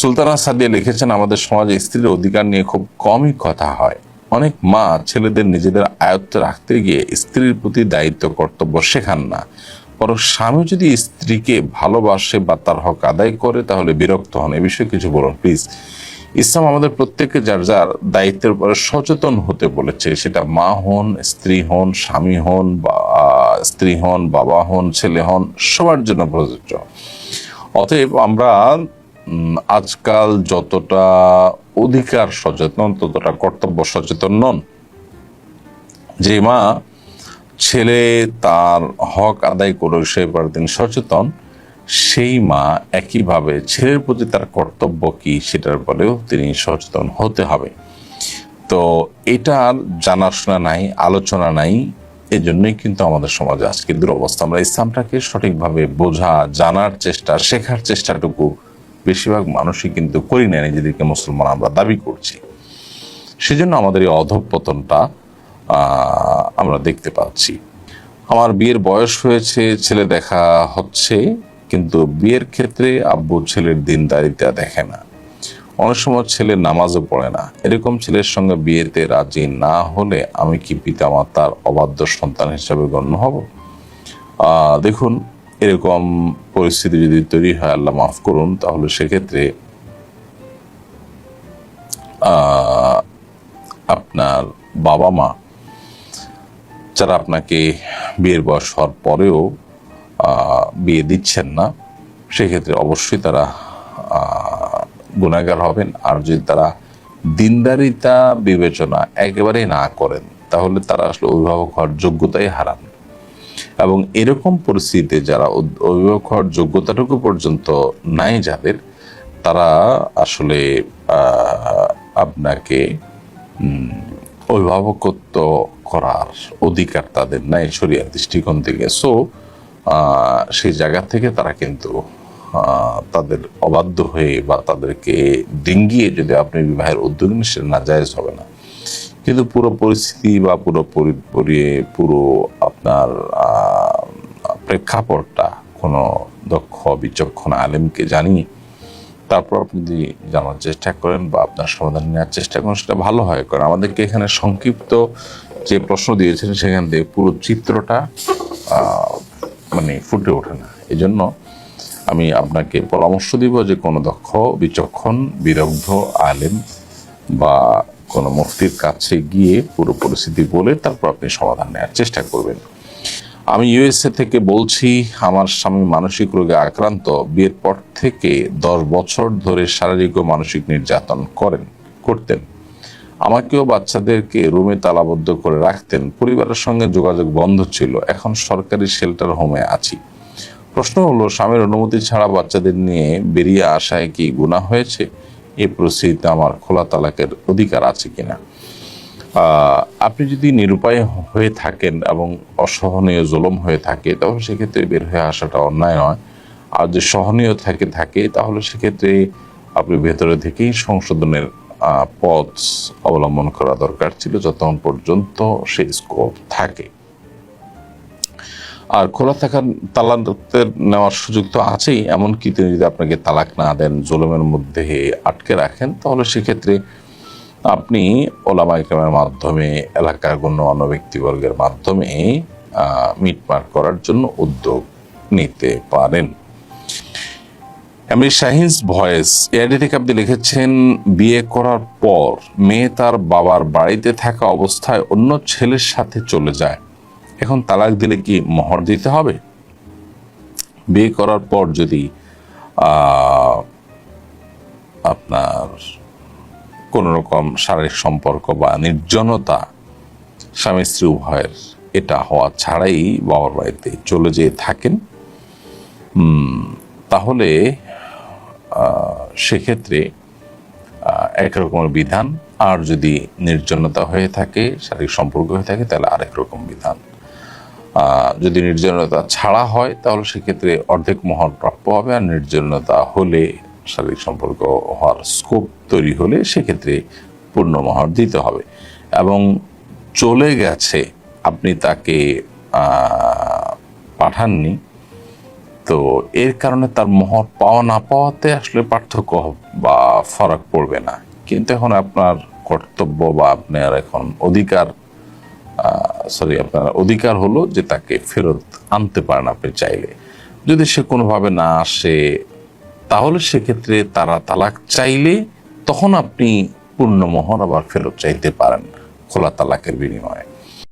সুলতানা সাদিয়া লিখেছেন, আমাদের সমাজে স্ত্রীর অধিকার নিয়ে খুব কমই কথা হয়। অনেক মা ছেলেদের নিজেদের আয়ত্তে রাখতে গিয়ে স্ত্রীর প্রতি দায়িত্ব, কর্তব্য শেখান না। বরং স্বামী যদি স্ত্রীকে ভালোবাসে বা তার হক আদায় করে, তাহলে বিরক্ত হন। এ বিষয়ে কিছু বলুন প্লিজ ইসলাম আমাদের প্রত্যেককে যার যার দায়িত্বের উপরে সচেতন হতে বলেছে, সেটা মা হন, স্ত্রী হন, স্বামী হন বা স্ত্রী হন, বাবা হন, ছেলে হন, সবার জন্য প্রযোজ্য। অতএব আমরা আজকাল যতটা অধিকার সচেতন, ততটা কর্তব্য সচেতন নন। যে মা, ছেলে তার হক আদায় করে সে তিনি সচেতন, সেই মা একইভাবে ছেলের প্রতি তার কর্তব্য কি সেটার বলেও তিনি সচেতন হতে হবে। তো এটার জানাশোনা নাই, আলোচনা নাই এই জন্যই কিন্তু আমাদের সমাজে আজকে দুরবস্থা। আমরা ইসলামটাকে সঠিকভাবে বোঝা, জানার চেষ্টা, শেখার চেষ্টাটুকু বেশিরভাগ মানুষই কিন্তু করি না নিজেদেরকে মুসলমান আমরা দাবি করছি। সেজন্য আমাদের এই অধঃপতনটা আমরা দেখতে পাচ্ছি। আমার বিয়ের বয়স হয়েছে, ছেলে দেখা হচ্ছে, কিন্তু বিয়ের ক্ষেত্রে আব্বু ছেলের দিনদারিতা দেখে না। অনেক সময় ছেলে নামাজও পড়ে না। এরকম ছেলের সঙ্গে বিয়েতে রাজি না হলে আমি কি পিতামাতার অবাধ্য সন্তান হিসাবে গণ্য হব? দেখুন এরকম পরিস্থিতি যদি তৈরি হয়, আল্লাহ মাফ করুন, তাহলে সেক্ষেত্রে আপনার বাবা মা যারা আপনাকে বিয়ের বয়স হওয়ার পরেও বিয়ে দিচ্ছেন না, সেক্ষেত্রে অবশ্যই তারা গুণাগার হবেন। আর যদি তারা দিনদারিতা বিবেচনা একেবারেই না করেন, তাহলে তারা আসলে অভিভাবক হওয়ার যোগ্যতাই হারান। এবং এরকম পরিস্থিতিতে যারা অভিভাবক হওয়ার যোগ্যতাটুকু পর্যন্ত নাই যাদের, তারা আসলে আপনাকে অভিভাবকত্ব করার অধিকার তাদের নাই শরিয়ার দৃষ্টিকোণ থেকে। সো সেই জায়গা থেকে তারা কিন্তু তাদের অবাধ্য হয়ে বা তাদেরকে ডিঙ্গিয়ে যদি আপনি বিবাহের উদ্যোগ নেন সেটা নাজায়েজ হবে না। কিন্তু পুরো পরিস্থিতি বা পুরো পরি- আপনার প্রেক্ষাপটটা কোনো দক্ষ, বিচক্ষণ আলেমকে জানিয়ে তারপর আপনি যদি জানার চেষ্টা করেন বা আপনার সমাধান নেওয়ার চেষ্টা করেন, সেটা ভালো হয়। কারণ আমাদেরকে এখানে সংক্ষিপ্ত যে প্রশ্ন দিয়েছেন, সেখান থেকে পুরো চিত্রটা মানে ফুটে ওঠে না। এই জন্য আমি আপনাকে পরামর্শ দিব যে কোনো দক্ষ, বিচক্ষণ বিরগ্ধ আলেম বা কোনো মুফতির কাছে গিয়ে পুরো পরিস্থিতি বলে তারপর আপনি সমাধান নেওয়ার চেষ্টা করবেন। আমি ইউএসএ থেকে বলছি, আমার স্বামী মানসিক রোগে আক্রান্ত, বিয়ের পর থেকে দশ বছর ধরে শারীরিক ও মানসিক নির্যাতন করেন, করতেন। আমাকেও বাচ্চাদেরকে রুমে তালাবদ্ধ করে রাখতেন, পরিবারের সঙ্গে যোগাযোগ বন্ধ ছিল, এখন সরকারি শেল্টার হোমে আছি। প্রশ্ন হলো, স্বামীর অনুমতি ছাড়া বাচ্চাদের নিয়ে বেরিয়ে আসায় কি গুণা হয়েছে? এই পরিস্থিতিতে আমার খোলা তালাকের অধিকার আছে কিনা? আপনি যদি নিরুপায় হয়ে থাকেন এবং অসহনীয় জলম হয়ে থাকে তাহলে সেক্ষেত্রে বের হয়ে আসাটা অন্যায় নয়। আর যদি সহনীয় থাকে থাকে, তাহলে সেক্ষেত্রে আপনি ভেতরে থেকেই সংশোধনের পথ অবলম্বন করা দরকার ছিল যতক্ষণ পর্যন্ত সেই স্কোপ থাকে। আর খোলা থাকার তালাকের নেওয়ার সুযোগ তো আছেই, এমনকি তিনি যদি আপনাকে তালাক না দেন, জুলুমের মধ্যে আটকে রাখেন, তাহলে সেক্ষেত্রে আপনি ওলামা ইকরামের মাধ্যমে, এলাকার গণ্যমান্য ব্যক্তিবর্গের মাধ্যমে মিটমাট করার জন্য উদ্যোগ নিতে পারেন। এমনি শাহিনস ভয়েস এআইডি থেকে আপনি লিখেছেন, বিয়ে করার পর মেয়ে তার বাবার বাড়িতে থাকা অবস্থায় অন্য ছেলের সাথে চলে যায়। এখন তালাক দিলে কি মোহর দিতে হবে? বিয়ে করার পর যদি আপনার কোন রকম শারীরিক সম্পর্ক বা নির্জনতা স্বামী স্ত্রী উভয়ের এটা হওয়া ছাড়াই বাবার বাড়িতে চলে যেয়ে থাকেন তাহলে সেক্ষেত্রে আহ, এক রকমের বিধান। আর যদি নির্জনতা হয়ে থাকে শারীরিক সম্পর্ক হয়ে থাকে তাহলে আরেক রকম বিধান। যদি নির্জনতা ছাড়া হয়, তাহলে সেক্ষেত্রে অর্ধেক মোহর প্রাপ্য হবে, আর নির্জনতা হলে, শারীরিক সম্পর্ক হওয়ার স্কোপ তৈরি হলে সেক্ষেত্রে পূর্ণ মোহর দিতে হবে। এবং চলে গেছে, আপনি তাকে পাঠাননি, তো এর কারণে তার মোহর পাওয়া না পাওয়াতে আসলে পার্থক্য বা ফারাক পড়বে না। কিন্তু এখন আপনার কর্তব্য বা আপনার এখন অধিকার সরি, আপনার অধিকার হলো যে তাকে ফেরত আনতে পারেন আপনি চাইলে। যদি সে কোনোভাবে না আসে, তাহলে সেক্ষেত্রে তারা তালাক চাইলে তখন আপনি পূর্ণ মোহর আবার ফেরত চাইতে পারেন খোলা তালাকের বিনিময়ে।